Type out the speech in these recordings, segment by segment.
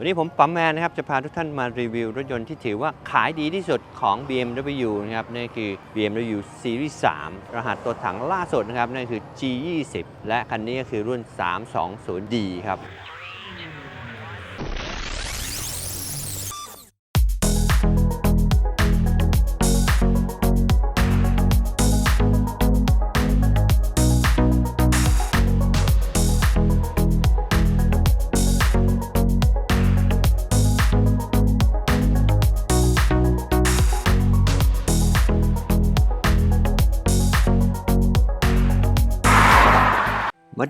วันนี้ผมปั๊มแมนนะครับ จะพาทุกท่านมารีวิวรถยนต์ที่ถือว่าขายดีที่สุดของ BMW นะครับนั่นคือ BMW Series 3 รหัสตัวถังล่าสุดนะครับนั่นคือ G20 และคันนี้ก็คือรุ่น 320D ครับ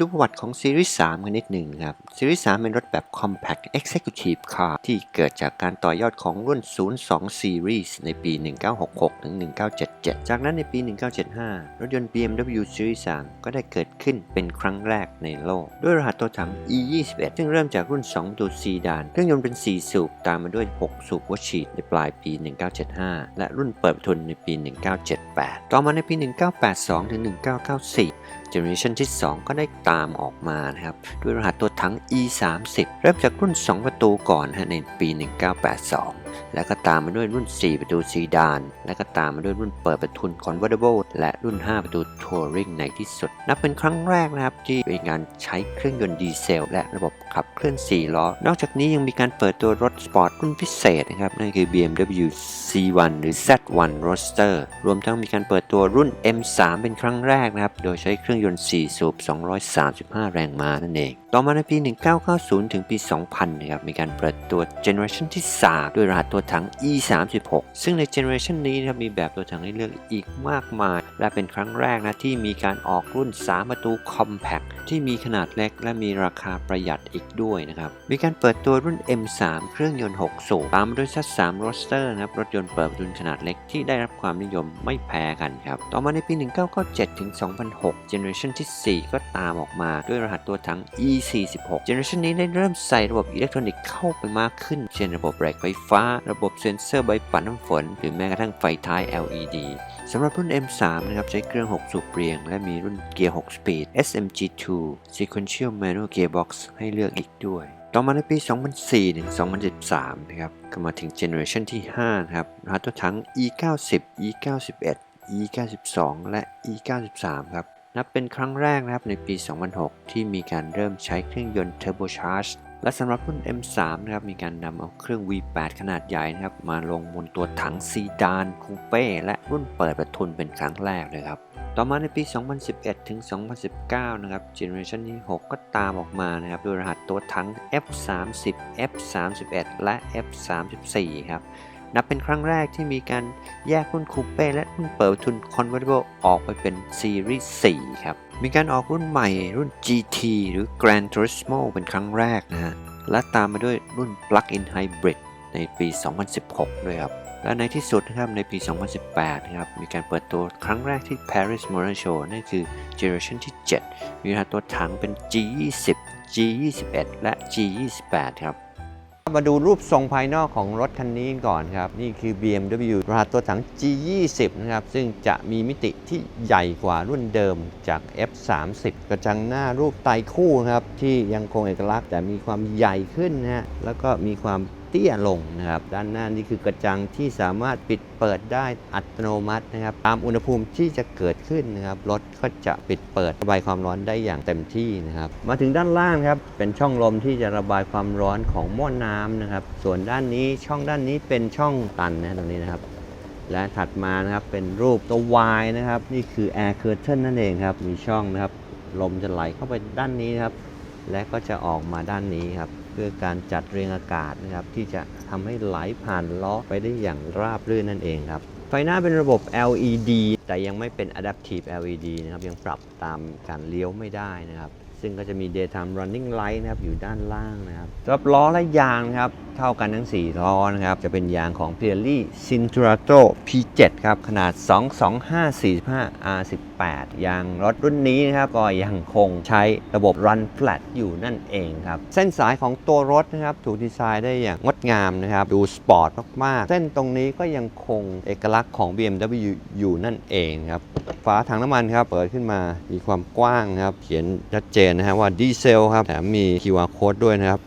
ดูประวัติของ Series 3กันนิดหนึ่งครับ Series 3เป็นรถแบบ Compact Executive Car ที่เกิดจากการต่อยอดของรุ่น 02 Series ในปี 1966 ถึง 1977 จากนั้นในปี 1975 รถยนต์ BMW Series 3 ก็ได้เกิดขึ้นเป็นครั้งแรกในโลก ด้วยรหัสตัวถัง E21 ซึ่งเริ่มจากรุ่น 2 ตัวซีดาน เครื่องยนต์เป็น 4 สูบ ตามมาด้วย 6 สูบหัวฉีดในปลายปี 1975 และรุ่นเปิดทุนในปี 1978 ต่อมาในปี 1982 ถึง 1994 เจเนอเรชันที่ 2 ก็ได้ตามออกมานะครับ ด้วยรหัสตัวถัง E30 เริ่มจากรุ่น 2 ประตูก่อนฮะในปี 1982แล้วก็ตามมาด้วยรุ่น 4 ประตูซีดาน และก็ตามมาด้วยรุ่นเปิดประทุน Convertible และรุ่น 5 ประตู Touring ในที่สุด นับเป็นครั้งแรกนะครับ ที่มีการใช้เครื่องยนต์ดีเซล และระบบขับเคลื่อน 4 ล้อ นอกจากนี้ยังมีการเปิดตัวรถสปอร์ตรุ่นพิเศษนะครับ นั่นคือ BMW C1 หรือ Z1 Roadster รวมทั้งมีการเปิดตัวรุ่น M3 เป็นครั้งแรกนะครับ โดยใช้เครื่องยนต์ 4 สูบ 235 แรงม้านั่นเอง ต่อมาในปี 1990 ถึงปี 2000 นะครับมีการเปิดตัวเจเนอเรชันที่ 3 ด้วยรหัสตัวถัง E36 ซึ่งในเจเนอเรชันนี้นะครับมีแบบตัวถังให้เลือกอีกมากมาย และเป็นครั้งแรกนะที่มีการออกรุ่น 3 ประตู Compact ที่มีขนาดเล็กและมีราคาประหยัดอีกด้วยนะครับ มีการเปิดตัวรุ่น M3 เครื่องยนต์ 6 สูบตามด้วย Z3 Roadster นะครับ รถยนต์เปิดประทุนขนาดเล็กที่ได้รับความนิยมไม่แพ้กันครับ ต่อมาในปี 1997 ถึง 2006 เจเนอเรชันที่ 4 ก็ตามออกมาด้วยรหัสตัวถัง E46 เจเนอเรชันนี้ได้เริ่มใส่ระบบอิเล็กทรอนิกส์เข้าไปมากขึ้น เช่นระบบเบรกไฟฟ้า ระบบเซ็นเซอร์ใบปัดน้ำฝน หรือแม้กระทั่งไฟท้าย LED สำหรับรุ่น M3 นะครับใช้เครื่อง 6 สูบเรียง และมีรุ่นเกียร์ 6 สปีด SMG2 Sequential Manual Gearbox ให้เลือกอีกด้วย ต่อมาในปี 2004ถึง2013 นะครับ ก็มาถึงเจเนอเรชันที่ 5 นะครับรหัสตัวถัง E90 E91 E92 และ E93 ครับ นับเป็นครั้งแรกนะครับในปี 2006 ที่มีการเริ่มใช้เครื่องยนต์ Turbocharged และสำหรับรุ่น M3 นะครับมีการนำเอาเครื่อง V8 ขนาดใหญ่นะครับมาลงบนตัวถังซีดานคูเป้และรุ่นเปิดประทุนเป็นครั้งแรกเลยครับต่อมาในปี 2011 ถึง 2019 นะครับเจเนอเรชันที่ 6 ก็ตามออกมานะครับด้วยรหัสตัวถัง F30 F31 และ F34 ครับนับเป็นครั้งแรกที่มีการแยกรุ่นคูเป้และรุ่นเปิดประทุน Convertible ออกไปเป็นซีรีส์ 4 ครับ มีการออกรุ่นใหม่รุ่น GT หรือ Gran Turismo เป็นครั้งแรกนะฮะ และตามมาด้วยรุ่น Plug-in Hybrid ในปี 2016 ด้วยครับ และในที่สุดนะครับในปี 2018 นะครับ มีการเปิดตัวครั้งแรกที่ Paris Motor Show นั่นคือ Generation ที่ 7 มีรหัสตัวถังเป็น G20 G21 และ G28 ครับ มาดูรูปทรงภายนอกของรถคันนี้ก่อนครับ นี่คือ BMW รหัสตัวถัง G20 นะครับ ซึ่งจะมีมิติที่ใหญ่กว่ารุ่นเดิมจาก F30 กระจังหน้ารูปไตคู่นะครับ ที่ยังคงเอกลักษณ์แต่มีความใหญ่ขึ้นนะฮะแล้วก็มีความ เตี้ยลงนะครับด้านหน้านี่คือกระจังที่สามารถปิดเปิดได้อัตโนมัตินะครับตามอุณหภูมิที่จะเกิดขึ้นนะครับรถก็จะปิดเปิดระบายความร้อนได้อย่างเต็มที่นะครับมาถึงด้านล่างครับเป็นช่องลมที่จะระบายความร้อนของหม้อน้ำนะครับส่วนด้านนี้ช่องด้านนี้เป็นช่องตันนะตรงนี้นะครับและถัดมานะครับเป็นรูปตัว Y นะครับนี่คือ air curtain นั่นเองครับมีช่องนะครับลมจะไหลเข้าไปด้านนี้นะครับและก็จะออกมาด้านนี้ครับ พื่อการจัดเรียงอากาศนะครับที่จะทำให้ไหลผ่านล้อไปได้อย่างราบรื่นนั่นเองครับไฟหน้าเป็นระบบ LED แต่ยังไม่เป็น adaptive LED นะครับยังปรับตามการเลี้ยวไม่ได้นะครับ ซึ่งก็จะมี daytime running light นะครับอยู่ด้านล่างนะครับสำหรับล้อและยางนะครับเท่ากันทั้ง 4 ล้อนะครับ จะเป็นยางของ Pirelli Cinturato P7 ครับ ขนาด 22545 R18 ยางรถรุ่นนี้นะครับ ก็ยังคงใช้ระบบ Run Flat อยู่นั่นเองครับ เส้นสายของตัวรถนะครับ ถูกดีไซน์ได้อย่างงดงามนะครับ ดูสปอร์ตมาก ๆ เส้นตรงนี้ก็ยังคงเอกลักษณ์ของ BMW อยู่นั่นเองครับฝาถังน้ำมันครับเปิดขึ้นมามีความกว้างครับ เขียนชัดเจนนะฮะว่าดีเซลครับแถมมี QR code ด้วยนะครับ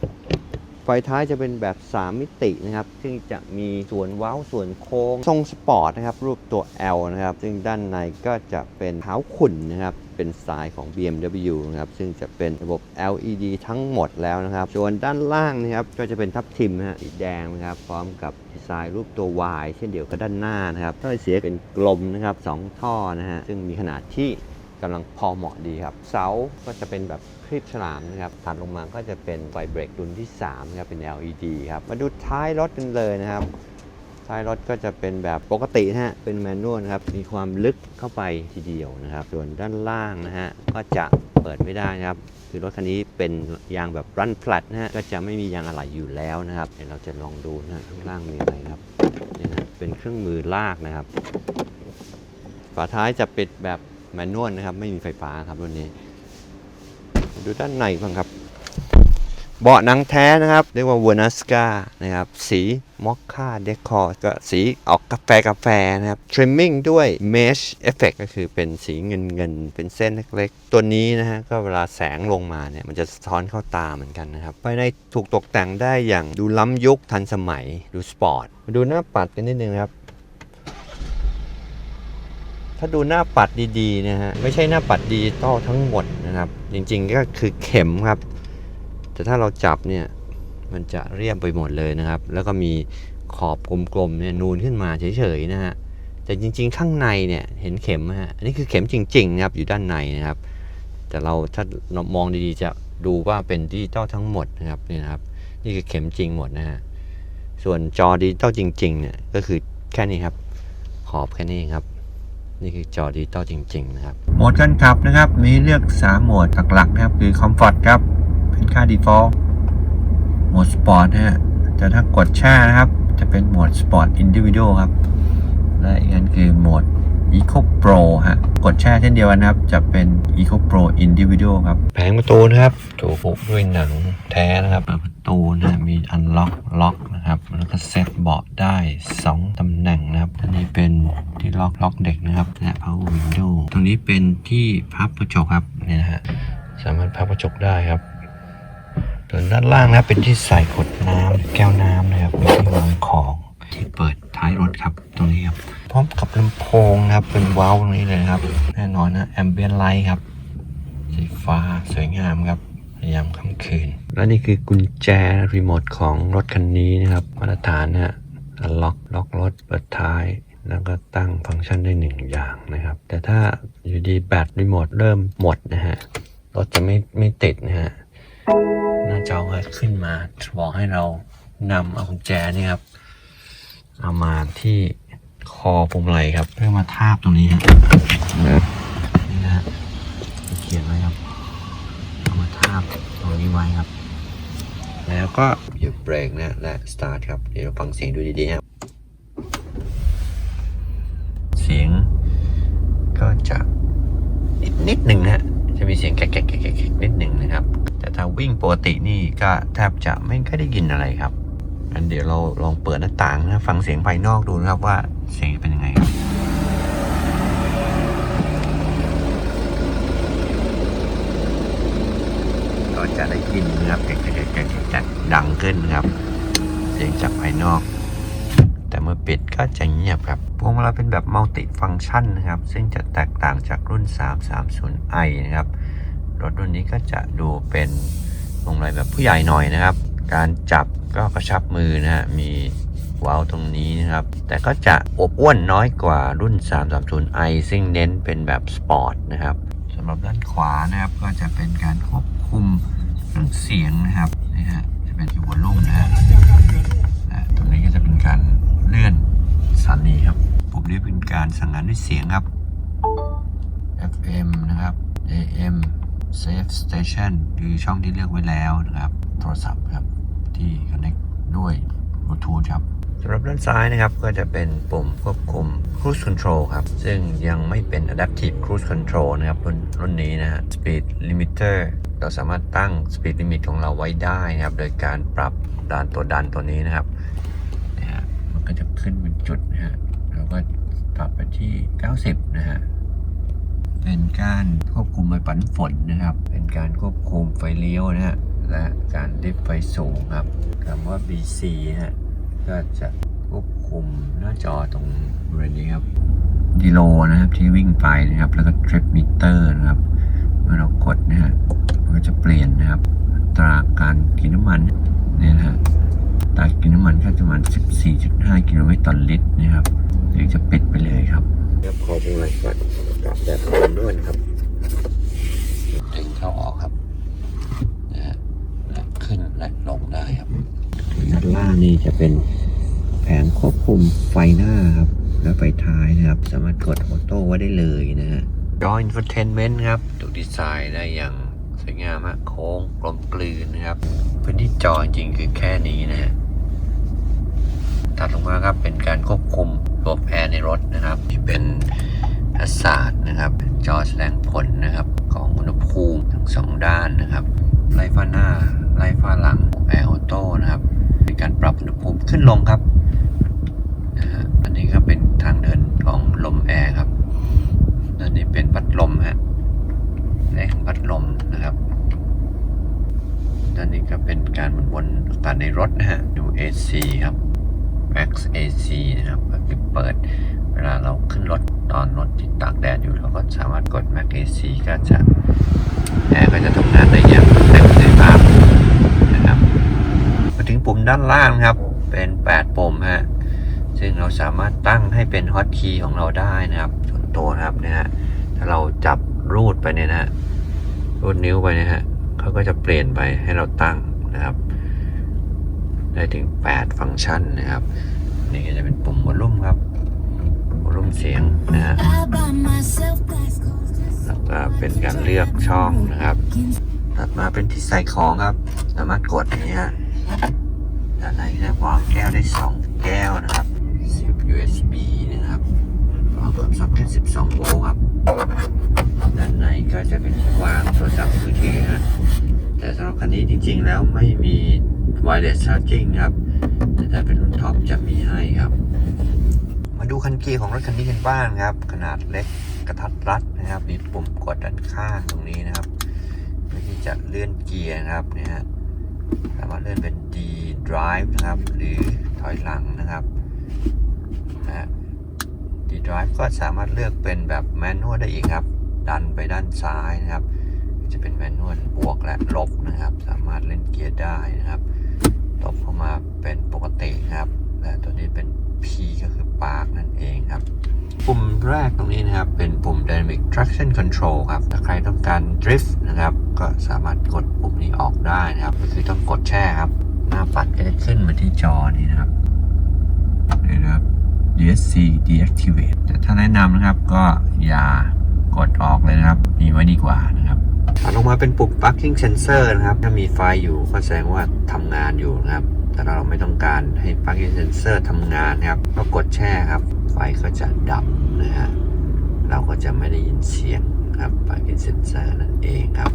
ไฟท้ายจะเป็นแบบ 3 มิตินะครับ ซึ่งจะมีส่วนเว้าส่วนโค้ง ทรงสปอร์ตนะครับ รูปตัว L นะครับ ซึ่งด้านในก็จะเป็นเท้าขุ่นนะครับ เป็นสไตล์ของ BMW นะครับ ซึ่งจะเป็นระบบ LED ทั้งหมดแล้วนะครับ ส่วนด้านล่างนะครับ ก็จะเป็นทับทิมฮะสีแดงนะครับ พร้อมกับดีไซน์รูปตัว Y เช่นเดียวกับด้านหน้านะครับถ้อยเสียเป็นกลมนะครับสองท่อนะฮะ ซึ่งมีขนาดที่ กำลังพอเหมาะดีครับ เสาก็จะเป็นแบบคลิปฉลามนะครับถัดลงมาก็จะเป็นไฟเบรกรุ่นที่3ครับเป็น LED ครับ มาดูท้ายรถกันเลยนะครับท้ายรถก็จะเป็นแบบปกตินะฮะ เป็นแมนนวลครับ มีความลึกเข้าไปทีเดียวนะครับ ส่วนด้านล่างนะฮะ ก็จะเปิดไม่ได้นะครับ คือรถคันนี้เป็นยางแบบรันฟลัตนะฮะ ก็จะไม่มียางอะไหล่อยู่แล้วนะครับ เดี๋ยวเราจะลองดูนะข้างล่างมีอะไรครับ นี่นะ เป็นเครื่องมือลากนะครับ ฝาท้ายจะปิดแบบ แมนนวลนะครับ ไม่มีไฟฟ้าครับรุ่นนี้ ดูด้านในบ้างครับ เบาะหนังแท้นะครับ เรียกว่า v e r n a s c a นะครับ สีมอคค่าเดคอร์ก็สีออกกาแฟกาแฟนะครับ trimming ด้วย mesh effect ก็คือเป็นสีเงินเงินเป็นเส้นเล็กๆ ตัวนี้นะฮะก็เวลาแสงลงมาเนี่ย มันจะสะท้อนเข้าตาเหมือนกันนะครับภายในถูกตกแต่งได้อย่างดูล้ำยุคทันสมัยดูสปอร์ตมาดูหน้าปัดกันนิดนึงครับ ถ้าดูหน้าปัดดีๆนะฮะไม่ใช่หน้าปัดดิจิตอลทั้งหมดนะครับ จริงๆก็คือเข็มครับ แต่ถ้าเราจับเนี่ยมันจะเรียบไปหมดเลยนะครับ แล้วก็มีขอบกลมๆเนี่ยนูนขึ้นมาเฉยๆนะฮะแต่จริง ๆ ข้างในเนี่ยเห็นเข็มไหมฮะอันนี้คือเข็มจริงๆนะครับอยู่ด้านในนะครับ แต่เราถ้ามองดีๆจะดูว่าเป็นดิจิตอลทั้งหมดนะครับนี่นะครับ นี่คือเข็มจริงหมดนะฮะส่วนจอดิจิตอลจริงๆเนี่ยก็คือแค่นี้ครับ ขอบแค่นี้ครับ นี่คือจอดิจิตอลจริง ๆ นะครับ โหมดการขับนะครับ มีเลือก 3 โหมดหลักๆนะครับ คือ Comfort ครับ เป็นค่า Default โหมด Sport นะฮะแต่ถ้ากดแช่นะครับ จะเป็นโหมด Sport Individual ครับ และอีกอันคือโหมด Eco Pro ฮะ กดแช่เช่นเดียวกันนะครับ จะเป็น Eco Pro Individual ครับ แผงประตูนะครับถูกบุด้วยหนังแท้นะครับเปิดประตูนะมีอันล็อกล็อกนะครับ แล้วก็เซตเบาะได้ 2ตำแหน่งนะครับอันนี้เป็นที่ล็อกล็อกเด็กนะครับ และ power window ตรงนี้เป็นที่พับกระจกครับนี่นะฮะสามารถพับกระจกได้ครับส่วนด้านล่างนะครับเป็นที่ใส่ขวดน้ำหรือแก้วน้ำนะครับมีที่วางของ ที่เปิดท้ายรถครับ ตรงนี้ครับ พร้อมกับลำโพงนะครับเป็นว้าวตรงนี้เลยนะครับ แน่นอนนะแอมเบียนไลท์ครับสีฟ้าสวยงามครับยามค่ำคืน และนี่คือกุญแจรีโมทของรถคันนี้นะครับมาตรฐานนะฮะล็อกล็อกรถเปิดท้าย แล้วก็ตั้งฟังก์ชันได้หนึ่งอย่างนะครับ แต่ถ้าอยู่ดีแบตรีโมทเริ่มหมดนะฮะรถจะไม่ไม่ติดนะฮะหน้าจอก็ขึ้นมาบอกให้เรานำเอากุญแจนี่ครับ เอามาที่คอพวงมาลัยครับ เพื่อมาทาบตรงนี้ฮะนี่นะฮะเขียนไว้ครับเอามาทาบตรงนี้ไว้ครับ แล้วก็หยุดเบรกนะและสตาร์ทครับ เดี๋ยวเราฟังเสียงดูดีๆครับ เสียงก็จะนิดนิดหนึ่งนะฮะจะมีเสียงแกะแกะแกะแกะแกะนิดหนึ่งนะครับ แต่ถ้าวิ่งปกตินี่ก็แทบจะไม่ค่อยได้ยินอะไรครับ งั้นเดี๋ยวเราลองเปิดหน้าต่างนะฟังเสียงภายนอกดูนะครับว่าเสียงเป็นยังไงครับก็จะได้ยินนะครับแกะแกะแกะแกะดังขึ้นนะครับ เสียงจากภายนอก แต่เมื่อปิดก็จะเงียบครับพวงมาลัยเป็นแบบมัลติฟัง c t ชันนะครับ ซึ่งจะแตกต่างจากรุ่น 330i นะครับ รถรุ่นนี้ก็จะดูเป็นพวงมาลัยแบบผู้ใหญ่หน่อยนะครับ การจับก็กระชับมือนะฮะ มีวาล์วตรงนี้นะครับ แต่ก็จะอบอ้วนน้อยกว่ารุ่น 330i ซึ่งเน้นเป็นแบบสปอร์ตนะครับสำหรับด้านขวานะครับก็จะเป็นการควบคุมเรื่องเสียงนะครับนี่ฮะจะเป็นที่วลุ่มนะฮะตรงนี้ก็จะเป็นการเลื่อนสถานีครับปุ่มนี้เป็นการสั่งงานด้วยเสียงครับ FM นะครับ AM Safe Station คือช่องที่เลือกไว้แล้วนะครับ โทรศัพท์ครับที่ connect ด้วย Bluetooth ครับสำหรับด้านซ้ายนะครับก็จะเป็นปุ่มควบคุม Cruise Control ครับ ซึ่งยังไม่เป็น Adaptive Cruise Control นะครับ รุ่นรุ่นนี้นะฮะ Speed Limiter เราสามารถตั้ง Speed Limit ของเราไว้ได้นะครับ โดยการปรับดันตัวดันตัวนี้นะครับนะฮะมันก็จะขึ้นเป็นจุดนะฮะแล้วก็ปรับไปที่ 90 นะฮะ เป็นการควบคุมใบปันฝนนะครับ เป็นการควบคุมไฟเลี้ยวนะฮะ และการลิฟไฟสูงครับคำว่า BC ฮะ ก็จะควบคุมหน้าจอตรงบริเวณนี้ครับ กิโลนะครับที่วิ่งไปนะครับ แล้วก็ trip meter นะครับ เมื่อเรากดนะฮะ มันก็จะเปลี่ยนนะครับ ตราการกินน้ำมันเนี่ยนะฮะตรากินน้ำมันก็จะประมาณ 14.5 กิโลเมตรต่อลิตรนะครับเดี๋ยวจะปิดไปเลยครับครับขอดูอะไรก่อน กลับแบบนวลครับดึงเข้าออกครับนะฮะและขึ้นและลงได้ครับด้านล่างนี่จะเป็นแผงควบคุมไฟหน้าครับ และไฟท้ายนะครับ สามารถกดออโต้ไว้ได้เลยนะฮะจอ infotainment ครับถูกดีไซน์ได้อย่างสวยงามมากโค้งกลมกลืนนะครับพื้นที่จอจริงคือแค่นี้นะฮะถัดลงมาครับเป็นการควบคุมระบบแอร์ในรถนะครับ ที่เป็น ทัศาสตร์นะครับ จอแสดงผลนะครับของอุณหภูมิทั้งสองด้านนะครับไล่ฟ้าหน้าไล่ฟ้าหลังแอร์ออโต้นะครับเป็นการปรับอุณหภูมิขึ้นลงครับนะฮะอันนี้ก็เป็นทางเดินของลมแอร์ครับด้านนี้เป็นพัดลมฮะแรงพัดลมนะครับด้านนี้ก็เป็นการหมุนวนอากาศในรถนะฮะดู AC ครับ Max AC นะครับก็คือเปิด เวลาเราขึ้นรถตอนรถที่ตากแดดอยู่เราก็สามารถกด Max AC ก็จะแอร์ก็จะทำงานได้อย่างเต็มประสิทธิภาพนะครับมาถึงปุ่มด้านล่างครับ เป็น 8 ปุ่มฮะซึ่งเราสามารถตั้งให้เป็นฮอตคีย์ของเราได้นะครับส่วนตัวนะครับเนี่ยฮะถ้าเราจับรูดไปเนี่ยนะฮะรูดนิ้วไปเนี่ยฮะเขาก็จะเปลี่ยนไปให้เราตั้งนะครับ ได้ถึง 8 ฟังก์ชันนะครับ นี่ก็จะเป็นปุ่มวอลลุ่มครับ วอลลุ่มเสียงนะฮะแล้วก็เป็นการเลือกช่องนะครับ ถัดมาเป็นที่ใส่ของครับ สามารถกดอย่นี้ฮะด้านในจะวางแก้วได้ 2 แก้วนะครับ USB นะครับพร้อมกับซ็อกเก็ต12 โวลต์ครับ ด้านในก็จะเป็นวางโทรศัพท์มือถือฮะแต่สำหรับคันนี้จริง ๆ แล้วไม่มี wireless charging ครับ แต่ถ้าเป็นรุ่นท็อปจะมีให้ครับ มาดูคันเกียร์ของรถคันนี้กันบ้างครับ ขนาดเล็กกระทัดรัดนะครับมีปุ่มกดด้านข้างตรงนี้นะครับเพื่อที่จะเลื่อนเกียร์นะครับเนี่ยฮะสามารถเลื่อนเป็น D drive นะครับ หรือถอยหลังนะครับนะฮะ D drive ก็สามารถเลือกเป็นแบบแมนนวลได้อีกครับ ดันไปด้านซ้ายนะครับ จะเป็นแมนนวลบวกและลบนะครับ สามารถเล่นเกียร์ได้นะครับตบเข้ามาเป็นปกตินะครับและตัวนี้เป็น P ก็คือ ปากนั่นเองครับ ปุ่มแรกตรงนี้นะครับ เป็นปุ่ม Dynamic Traction Control ครับ ถ้าใครต้องการ Drift นะครับ ก็สามารถกดปุ่มนี้ออกได้นะครับก็คือต้องกดแช่ครับ หน้าปัดก็จะขึ้นมาที่จอนี้นะครับนี่นะครับ USC Deactivate แต่ถ้าแนะนำนะครับก็อย่ากดออกเลยนะครับ มีไว้ดีกว่านะครับถัดลงมาเป็นปุ่ม Parking Sensor นะครับ ถ้ามีไฟอยู่ก็แสดงว่าทำงานอยู่นะครับ แต่เราไม่ต้องการให้ Parking Sensor ทำงานนะครับ ก็กดแช่ครับ ไฟก็จะดับนะฮะ เราก็จะไม่ได้ยินเสียงครับ Parking Sensor นั่นเองครับ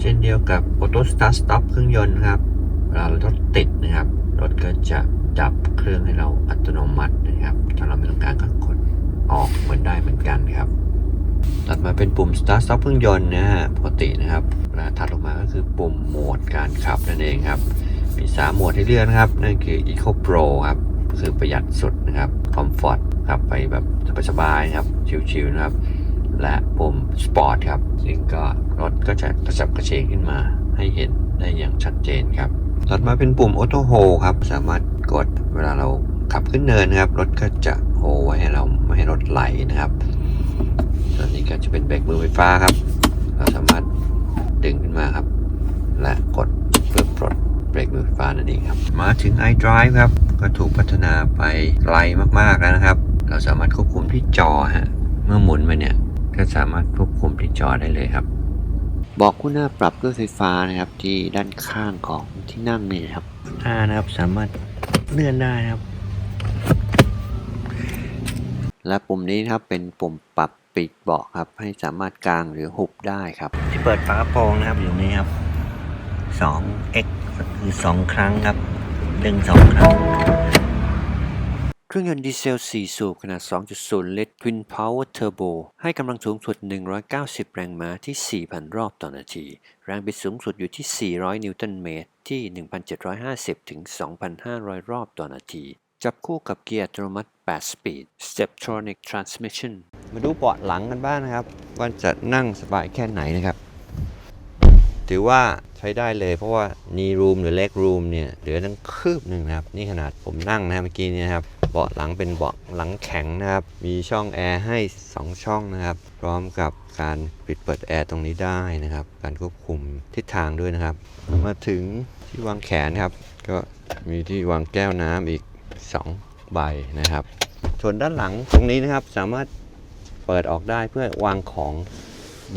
เช่นเดียวกับ Auto Start Stop เครื่องยนต์ครับเวลารถติดนะครับ รถก็จะดับเครื่องให้เราอัตโนมัตินะครับ ถ้าเราไม่ต้องการก็กดออกเหมือนได้เหมือนกันครับ ถัดมาเป็นปุ่ม Start Stop เครื่องยนต์นะฮะปกตินะครับและถัดลงมาก็คือปุ่มโหมดการขับนั่นเองครับ มี 3 โหมดให้เลือกนะครับ นั่นคือ Eco Pro ครับ คือประหยัดสุดนะครับ Comfort ครับไปแบบสบายๆครับ ชิวๆนะครับ และปุ่ม Sport ครับ ซึ่งก็รถก็จะกระฉับกระเฉงขึ้นมา ให้เห็นได้อย่างชัดเจนครับ ถัดมาเป็นปุ่ม Auto Hold ครับ สามารถกดเวลาเราขับขึ้นเนินนะครับ รถก็จะโฮไว้ให้เราไม่ให้รถไหลนะครับ ก็จะเป็นเบรกมือไฟฟ้าครับ เราสามารถดึงขึ้นมาครับ และกดเพื่อปลดเบรกมือไฟฟ้านั่นเองครับ มาถึง iDrive ครับ ก็ถูกพัฒนาไปไกลมากๆแล้วนะครับ เราสามารถควบคุมที่จอฮะ เมื่อหมุนไปเนี่ย ก็สามารถควบคุมที่จอได้เลยครับ บอกคู่หน้าปรับด้วยไฟฟ้านะครับที่ด้านข้างของที่นั่งนี่นะครับหน้านะครับสามารถเลื่อนได้นะครับ และปุ่มนี้นะครับเป็นปุ่มปรับ ปิดเบาะครับ ให้สามารถกางหรือหุบได้ครับ ที่เปิดฝากระโปรงนะครับอยู่นี้ครับ 2x ก็คือ2ครั้งครับดึง2ครั้ง เครื่องยนต์ดีเซล 4 สูบขนาด 2.0 ลิตร Twin Power Turbo ให้กำลังสูงสุด 190 แรงม้าที่ 4,000 รอบต่อนาที แรงบิดสูงสุดอยู่ที่ 400 นิวตันเมตร ที่ 1,750 ถึง 2,500 รอบต่อนาที จับคู่กับเกียร์อัตโนมัติ8สปีด Steptronic Transmission มาดูเบาะหลังกันบ้างนะครับ ว่าจะนั่งสบายแค่ไหนนะครับ ถือว่าใช้ได้เลยเพราะว่า knee room หรือ leg room เนี่ยเหลือตั้งคืบหนึ่งนะครับ นี่ขนาดผมนั่งนะเมื่อกี้นี้นครับเบาะหลังเป็นเบาะหลังแข็งนะครับ มีช่องแอร์ให้ 2 ช่องนะครับ พร้อมกับการปิดเปิดแอร์ตรงนี้ได้นะครับ การควบคุมทิศทางด้วยนะครับ มาถึงที่วางแขนครับ ก็มีที่วางแก้วน้ำอีก 2 ใบนะครับ ส่วนด้านหลังตรงนี้นะครับสามารถเปิดออกได้เพื่อวางของ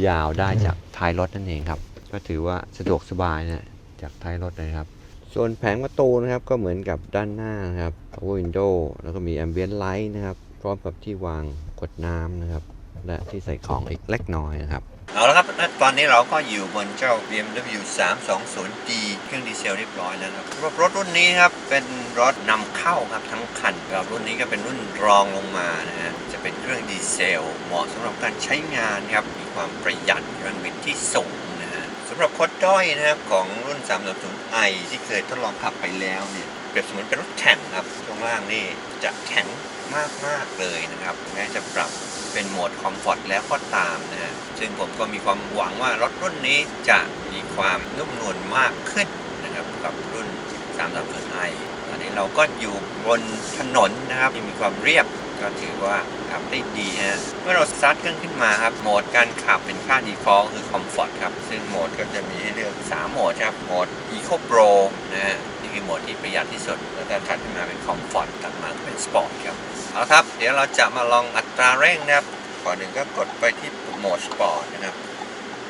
ยาวได้จากท้ายรถนั่นเองครับ ก็ถือว่าสะดวกสบายนะจากท้ายรถเลยครับ ส่วนแผงประตูนะครับก็เหมือนกับด้านหน้านะครับ power window แล้วก็มี ambient light นะครับ พร้อมกับที่วางกดน้ำนะครับ และที่ใส่ของอีกเล็กน้อยนะครับ เอาละครับ ตอนนี้เราก็อยู่บนเจ้า BMW 320D เครื่องดีเซลเรียบร้อยแล้วนะครับรถรถรุ่นนี้ครับ เป็นรถนำเข้าครับทั้งคันครับรุ่นนี้ก็เป็นรุ่นรองลงมานะฮะ จะเป็นเครื่องดีเซล เหมาะสำหรับการใช้งานครับ มีความประหยัดแรงบิดที่สูงนะฮะสำหรับโคดด้อยนะครับของรุ่น 320i ที่เคยทดลองขับไปแล้วเนี่ยเปรียบเสมือนเป็นรถแข่งครับช่วงล่างนี่จะแข็งมากๆเลยนะครับแม้จะปรับ เป็นโหมดคอมฟอร์ตแล้วก็ตามนะฮะซึ่งผมก็มีความหวังว่ารถรุ่นนี้จะมีความนุ่มนวลมากขึ้นนะครับกับรุ่น 330i ตอนนี้เราก็อยู่บนถนนนะครับที่มีความเรียบก็ถือว่าขับได้ดีฮะเมื่อเราสตาร์ทเครื่องขึ้นมาครับโหมดการขับเป็นค่า default คือ comfort ครับ ซึ่งโหมดก็จะมีให้เลือก 3 โหมดครับโหมด eco pro นะฮะนี่คือโหมดที่ประหยัดที่สุด แล้วก็ถัดขึ้นมาเป็นคอมฟอร์ตถัดมาก็เป็นสปอร์ตครับ เอาละครับ เดี๋ยวเราจะมาลองอัตราเร่งนะครับก่อนหนึ่งก็กดไปที่โหมดสปอร์ตนะครับ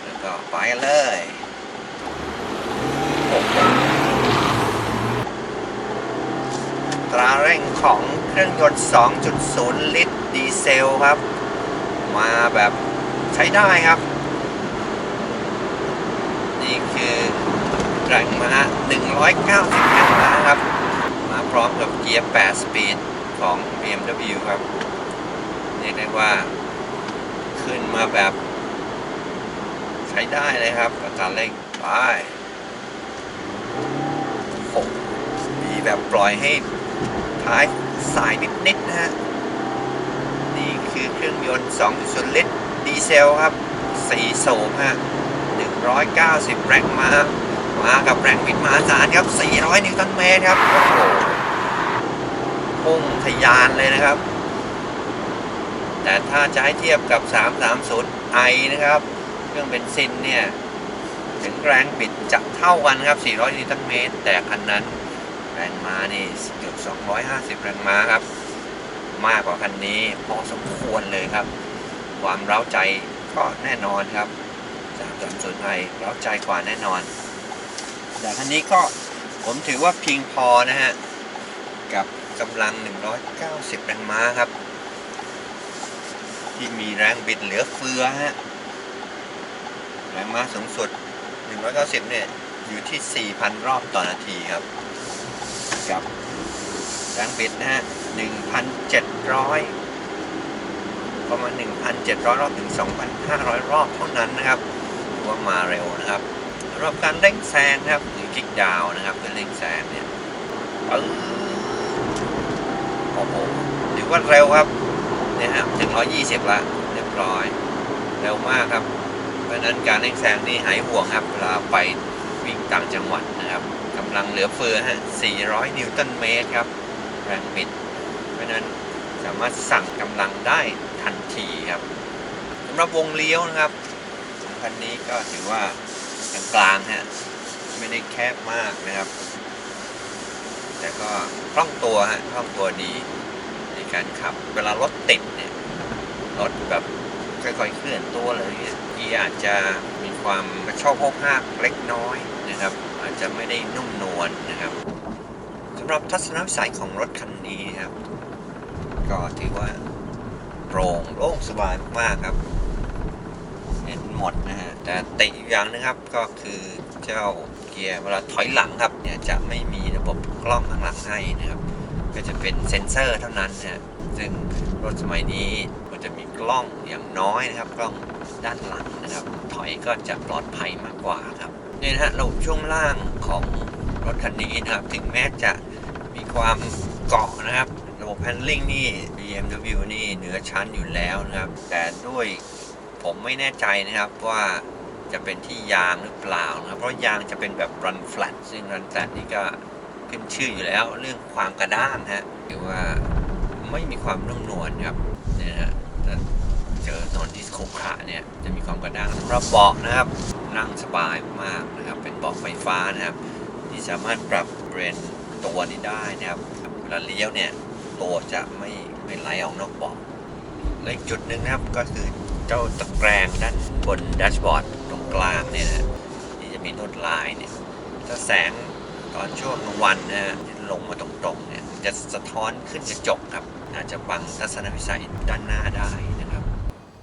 แล้วก็ไปกันเลยอัตราเร่งของเครื่องยนต์ 2.0 ลิตรดีเซลครับ มาแบบใช้ได้ครับ นี่คือแรงม้า190แรงม้าครับ มาพร้อมกับเกียร์ 8 สปีดของ BMW ครับเรียกได้ว่าขึ้นมาแบบใช้ได้เลยครับกับการเร่งไปโอ้มีแบบปล่อยให้ท้ายสายนิดๆนะฮะ นี่คือเครื่องยนต์2.0ลิตรดีเซลครับ4สูบฮะ190 แรงม้ามากับแรงบิดมหาศาลครับ 400 นิวตันเมตรครับโอ้โห พุ่งทะยานเลยนะครับ แต่ถ้าจะให้เทียบกับ 330i นะครับ เครื่องเบนซินเนี่ยถึงแรงบิดจะเท่ากันครับ 400นิวตันเมตร แต่คันนั้นแรงม้านี่เกือบ 250 แรงม้าครับ มากกว่าคันนี้พอสมควรเลยครับ ความเร้าใจก็แน่นอนครับ 330i เร้าใจกว่าแน่นอน แต่คันนี้ก็ผมถือว่าเพียงพอนะฮะกับ กำลัง 190 แรงม้าครับ ที่มีแรงบิดเหลือเฟือฮะ แรงม้าสูงสุด 190 เนี่ย อยู่ที่ 4,000 รอบต่อนาทีครับ กับ แรงบิดนะฮะ 1,700 ประมาณ 1,700 รอบถึง 2,500 รอบเท่านั้นนะครับถือว่ามาเร็วนะครับรับการเร่งแซงนะครับหรือคลิกดาวนะครับเพื่อเร่งแซงเนี่ยปึ๊บ โอ้โหถือว่าเร็วครับเนี่ยฮะถึง120ละเรียบร้อย เร็วมากครับ เพราะนั้นการเร่งแซงนี่หายห่วงครับเวลาไปวิ่งต่างจังหวัดนะครับกำลังเหลือเฟือฮะ400 นิวตันเมตรครับ แรงบิด เพราะฉะนั้นสามารถสั่งกำลังได้ทันทีครับสำหรับวงเลี้ยวนะครับของคันนี้ก็ถือว่า กลางๆฮะไม่ได้แคบมากนะครับ แต่ก็คล่องตัวฮะคล่องตัวดีในการขับ เวลารถติดเนี่ยรถแบบค่อยๆเคลื่อนตัวเลยเนี่ยเกียร์อาจจะมีความกระโชกโคกหักเล็กน้อยนะครับ อาจจะไม่ได้นุ่มนวลนะครับสำหรับทัศนวิสัยของรถคันนี้ครับ ก็ถือว่าโปร่งโล่งสบายมากครับเห็นหมดนะฮะแต่ติอีกอย่างนะครับก็คือเจ้า เกียร์เวลาถอยหลังครับเนี่ยจะไม่มีระบบกล้องข้างหลังให้นะครับ ก็จะเป็นเซ็นเซอร์เท่านั้นนะฮะซึ่งรถสมัยนี้มันจะมีกล้องอย่างน้อยนะครับ กล้องด้านหลังนะครับ ถอยก็จะปลอดภัยมากกว่าครับนี่นะฮะระบบช่วงล่างของรถคันนี้นะครับ ถึงแม้จะมีความเกาะนะครับ ระบบแฮนดิ้งนี่ BMW นี่เหนือชั้นอยู่แล้วนะครับ แต่ด้วยผมไม่แน่ใจนะครับว่า จะเป็นที่ยางหรือเปล่านะครับเพราะยางจะเป็นแบบ run flat ซึ่ง run flat นี่ก็ขึ้นชื่ออยู่แล้วเรื่องความกระด้างฮะหรือว่าไม่มีความนุ่มนวลครับเนี่ยนะฮะถ้าเจอถนนที่ขรุขระเนี่ยจะมีความกระด้างสำหรับเบาะนะครับนั่งสบายมากนะครับเป็นเบาะไฟฟ้านะครับ ที่สามารถปรับเบรนตัวนี้ได้นะครับเวลาเลี้ยวเนี่ยตัวจะไม่ไม่ไหลออกนอกเบาะและอีกจุดหนึ่งนะครับก็คือ เจ้าตะแกรงด้านบนแดชบอร์ดตรงกลางเนี่ยนะที่จะมีลวดลายเนี่ยถ้าแสงตอนช่วงกลางวันนะฮะลงมาตรงๆเนี่ยจะสะท้อนขึ้นกระจกครับอาจจะบังทัศนวิสัยด้านหน้าได้นะครับ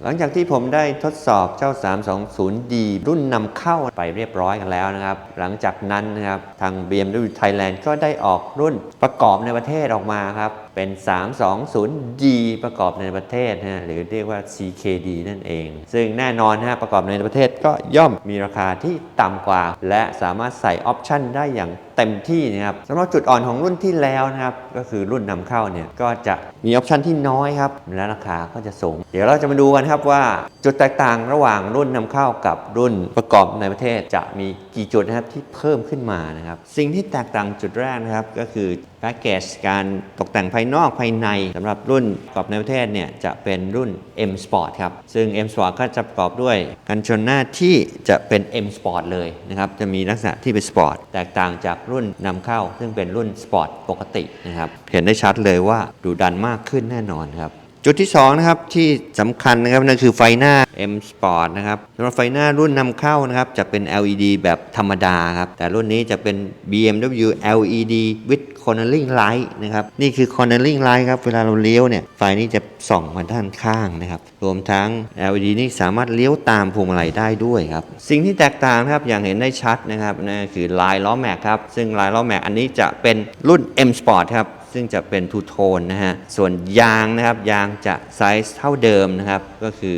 หลังจากที่ผมได้ทดสอบเจ้า 320D รุ่นนำเข้าไปเรียบร้อยกันแล้วนะครับ หลังจากนั้นนะครับ ทาง BMW Thailand ก็ได้ออกรุ่นประกอบในประเทศออกมาครับ เป็น 320D ประกอบในประเทศนะฮะหรือเรียกว่า CKD นั่นเอง ซึ่งแน่นอนนะประกอบในประเทศก็ย่อมมีราคาที่ต่ำกว่า และสามารถใส่ออปชันได้อย่างเต็มที่นะครับสำหรับจุดอ่อนของรุ่นที่แล้วนะครับ ก็คือรุ่นนำเข้าเนี่ยก็จะมีออปชันที่น้อยครับ และราคาก็จะสูง เดี๋ยวเราจะมาดูกันครับว่าจุดแตกต่างระหว่างรุ่นนำเข้ากับรุ่นประกอบในประเทศจะมีกี่จุดนะครับที่เพิ่มขึ้นมานะครับ สิ่งที่แตกต่างจุดแรกนะครับก็คือ แพ็กเกจการตกแต่งภายนอกภายในสำหรับรุ่นประกอบในประเทศเนี่ยจะเป็นรุ่น M Sport ครับ ซึ่ง M Sport ก็จะประกอบด้วยกันชนหน้าที่จะเป็น M Sport เลยนะครับ จะมีลักษณะที่เป็นสปอร์ตแตกต่างจากรุ่นนำเข้า ซึ่งเป็นรุ่นสปอร์ตปกตินะครับ เห็นได้ชัดเลยว่าดูดันมากขึ้นแน่นอนครับ จุดที่2นะครับที่สำคัญนะครับนั่นคือไฟหน้า M Sport นะครับสำหรับไฟหน้ารุ่นนำเข้านะครับจะเป็น LED แบบธรรมดาครับแต่รุ่นนี้จะเป็น BMW LED with cornering light นะครับนี่คือ cornering light ครับเวลาเราเลี้ยวเนี่ยไฟนี้จะส่องมาด้านข้างนะครับรวมทั้ง LED นี่สามารถเลี้ยวตามพวงมาลัยได้ด้วยครับสิ่งที่แตกต่างครับอย่างเห็นได้ชัดนะครับนั่นคือลายล้อแม็กครับซึ่งลายล้อแม็กอันนี้จะเป็นรุ่น M Sport ครับ ซึ่งจะเป็นทูโทนนะฮะ ส่วนยางนะครับ ยางจะไซส์เท่าเดิมนะครับ ก็คือ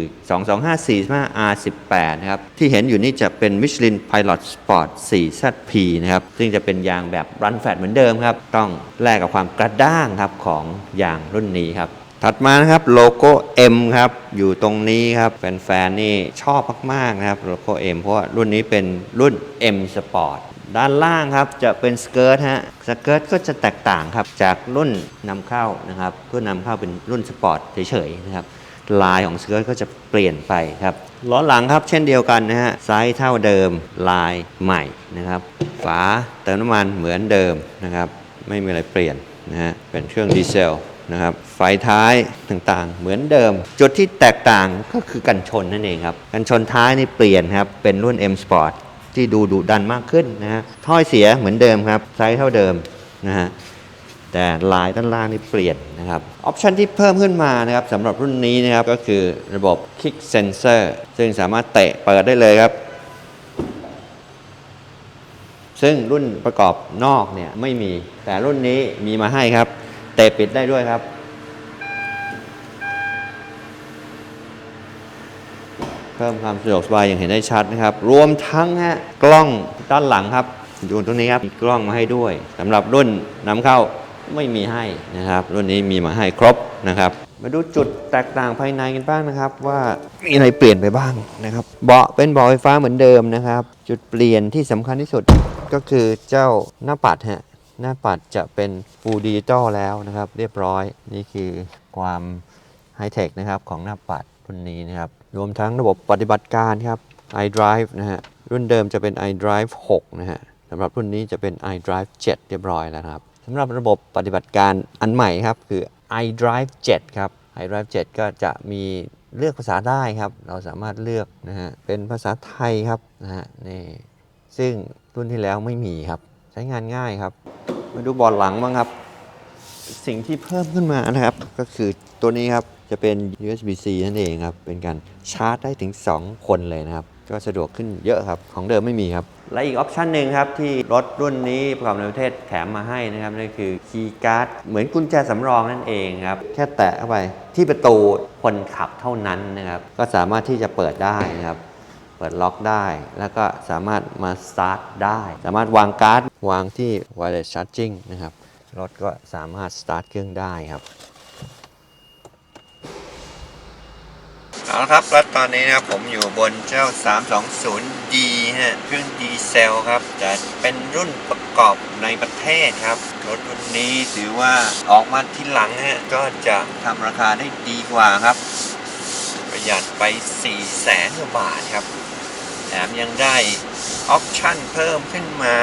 22545 R18 นะครับ ที่เห็นอยู่นี่จะเป็น Michelin Pilot Sport 4ZP นะครับ ซึ่งจะเป็นยางแบบรันแฟตเหมือนเดิมครับ ต้องแลกกับความกระด้างครับของยางรุ่นนี้ครับถัดมานะครับโลโก้ M ครับอยู่ตรงนี้ครับแฟนๆนี่ชอบมากๆนะครับโลโก้ M เพราะว่ารุ่นนี้เป็นรุ่น M Sport ด้านล่างครับจะเป็นสเกิร์ตฮะสเกิร์ตก็จะแตกต่างครับจากรุ่นนำเข้านะครับรุ่นนำเข้าเป็นรุ่นสปอร์ตเฉยๆนะครับลายของสเกิร์ตก็จะเปลี่ยนไปครับล้อหลังครับเช่นเดียวกันนะฮะไซส์เท่าเดิมลายใหม่นะครับ ฝาเติมน้ำมันเหมือนเดิมนะครับ ไม่มีอะไรเปลี่ยนนะฮะเป็นเครื่องดีเซลนะครับไฟท้ายต่างๆ เหมือนเดิม จุดที่แตกต่างก็คือกันชนนั่นเองครับ กันชนท้ายนี่เปลี่ยนครับ เป็นรุ่น M Sport ที่ดูดุดันมากขึ้นนะฮะถ้อยเสียเหมือนเดิมครับไซส์เท่าเดิมนะฮะแต่ลายด้านล่างนี่เปลี่ยนนะครับออปชันที่เพิ่มขึ้นมานะครับสำหรับรุ่นนี้นะครับก็คือระบบ Kick Sensor ซึ่งสามารถเตะเปิดได้เลยครับ ซึ่งรุ่นประกอบนอกเนี่ยไม่มีแต่รุ่นนี้มีมาให้ครับ เตะปิดได้ด้วยครับ เพิ่มความสะดวกสบายอย่างเห็นได้ชัดนะครับ รวมทั้งฮะกล้องด้านหลังครับดูตรงนี้ครับมีกล้องมาให้ด้วยสำหรับรุ่นนำเข้าไม่มีให้นะครับ รุ่นนี้มีมาให้ครบนะครับ มาดูจุดแตกต่างภายในกันบ้างนะครับ ว่ามีอะไรเปลี่ยนไปบ้างนะครับเบาะเป็นเบาะไฟฟ้าเหมือนเดิมนะครับ จุดเปลี่ยนที่สำคัญที่สุดก็คือเจ้าหน้าปัดฮะหน้าปัดจะเป็นฟูดิจิตอลแล้วนะครับ เรียบร้อยนี่คือความไฮเทคนะครับของหน้าปัดรุ่นนี้นะครับ รวมทั้งระบบปฏิบัติการครับ iDrive นะฮะ รุ่นเดิมจะเป็น iDrive 6 นะฮะสำหรับรุ่นนี้จะเป็น iDrive 7 เรียบร้อยแล้วครับสำหรับระบบปฏิบัติการอันใหม่ครับ คือ iDrive 7 ครับ iDrive 7 ก็จะมีเลือกภาษาได้ครับ เราสามารถเลือกนะฮะ เป็นภาษาไทยครับนะฮะนี่ซึ่งรุ่นที่แล้วไม่มีครับ ใช้งานง่ายครับ มาดูบอร์ดหลังบ้างครับ สิ่งที่เพิ่มขึ้นมานะครับ ก็คือตัวนี้ครับ จะเป็น USB-C นั่นเองครับ เป็นการชาร์จได้ถึง 2 คนเลยนะครับ ก็สะดวกขึ้นเยอะครับ ของเดิมไม่มีครับ และอีกออปชันหนึ่งครับ ที่รถรุ่นนี้ประกอบในประเทศแถมมาให้นะครับนั่นคือคีย์การ์ดเหมือนกุญแจสำรองนั่นเองครับ แค่แตะเข้าไปที่ประตูคนขับเท่านั้นนะครับ ก็สามารถที่จะเปิดได้นะครับเปิดล็อกได้ แล้วก็สามารถมาสตาร์ทได้ สามารถวางการ์ด วางที่ wireless charging นะครับ รถก็สามารถสตาร์ทเครื่องได้ครับ เอาละครับแล้วตอนนี้นะครับผมอยู่บนเจ้า 320D ฮะ เครื่องดีเซลครับ จะเป็นรุ่นประกอบในประเทศครับ รถรุ่นนี้ถือว่าออกมาที่หลังฮะ ก็จะทำราคาได้ดีกว่าครับ ประหยัดไป 4 แสนกว่าบาทครับ แถมยังได้ออปชั่นเพิ่มขึ้นมา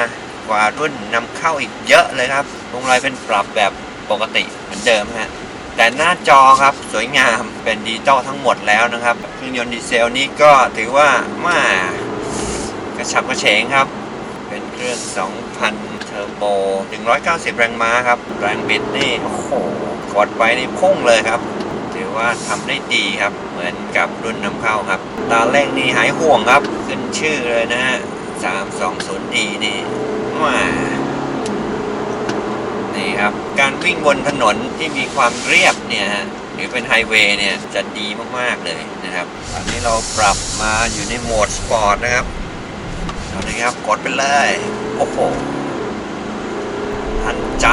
กว่ารุ่นนำเข้าอีกเยอะเลยครับ วงไรเป็นปรับแบบปกติเหมือนเดิมฮะแต่หน้าจอครับสวยงามเป็นดิจิตอลทั้งหมดแล้วนะครับเครื่องยนต์ดีเซลนี้ก็ถือว่ามากระฉับกระเฉงครับ เป็นเครื่อง 2,000 เทอร์โบ 190 แรงม้าครับ แรงบิดนี่โอ้โหกดไปนี่พุ่งเลยครับ ถือว่าทำได้ดีครับ เหมือนกับรุ่นนำเข้าครับ ตาเร่งนี่หายห่วงครับ ขึ้นชื่อเลยนะฮะ 320D นี่มา นี่ครับการวิ่งบนถนนที่มีความเรียบเนี่ยฮะหรือเป็นไฮเวย์เนี่ยจะดีมากๆเลยนะครับอันนี้เราปรับมาอยู่ในโหมดสปอร์ตนะครับเอาเลยครับกดไปเลยโอ้โหทันใจ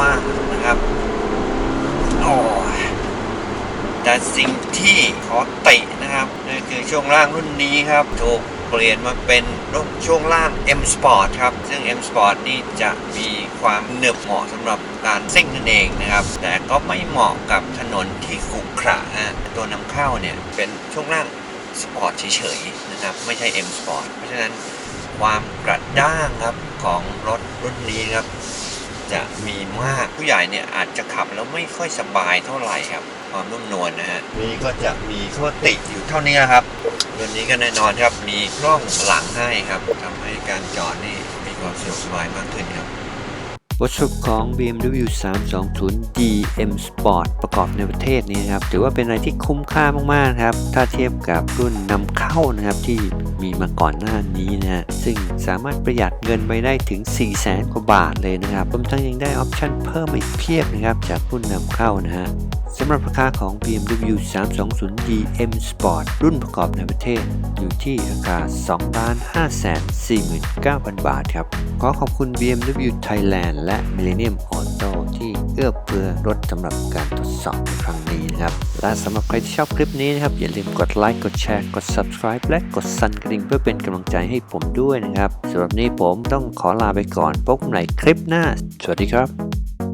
มากๆนะครับโอ้แต่สิ่งที่ขอตินะครับนั่นคือช่วงล่างรุ่นนี้ครับถูก ปลี่ยนมาเป็นรถช่วงล่าง M Sport ครับ ซึ่ง M Sport นี่จะมีความเนึบเหมาะสำหรับการซิ่งนั่นเองนะครับ แต่ก็ไม่เหมาะกับถนนที่ขรุขระฮะตัวนำเข้าเนี่ย เป็นช่วงล่างสปอร์ตเฉยๆนะครับ ไม่ใช่ M Sport เพราะฉะนั้นความกระด้างครับของรถรุ่นนี้ครับ จะมีมากผู้ใหญ่เนี่ยอาจจะขับแล้วไม่ค่อยสบายเท่าไหร่ครับ ความนุ่มนวลนะฮะนี่ก็จะมีข้อติอยู่เท่านี้ครับรุ่นนี้ก็แน่นอนครับมีกล้องหลังให้ครับทำให้การจอดนี่มีความสะดวกสบายมากขึ้นครับ วัตถุของ BMW 320D M Sport ประกอบในประเทศนี้นะครับ ถือว่าเป็นอะไรที่คุ้มค่ามากๆครับ ถ้าเทียบกับรุ่นนำเข้านะครับที่มีมาก่อนหน้านี้นะฮะซึ่งสามารถประหยัดเงินไปได้ถึง 4 0 0แสนกว่าบาทเลยนะครับรวมทั้งยังได้ออปชั่นเพิ่มอีกเพียบนะครับจากรุ่นนำเข้านะฮะสำหรับราคาของ BMW 320D M Sport รุ่นประกอบในประเทศ อยู่ที่ราคา 2,549,000 บาทครับ ขอขอบคุณ BMW Thailand และ Millennium Auto ที่เอื้อเฟื้อรถสำหรับการทดสอบครั้งนี้นะครับ และสำหรับใครที่ชอบคลิปนี้นะครับ อย่าลืมกดไลค์กดแชร์กด subscribe และกดสั่นกระดิ่งเพื่อเป็นกำลังใจให้ผมด้วยนะครับสำหรับนี้ผมต้องขอลาไปก่อนพบกันใหม่คลิปหน้า สวัสดีครับ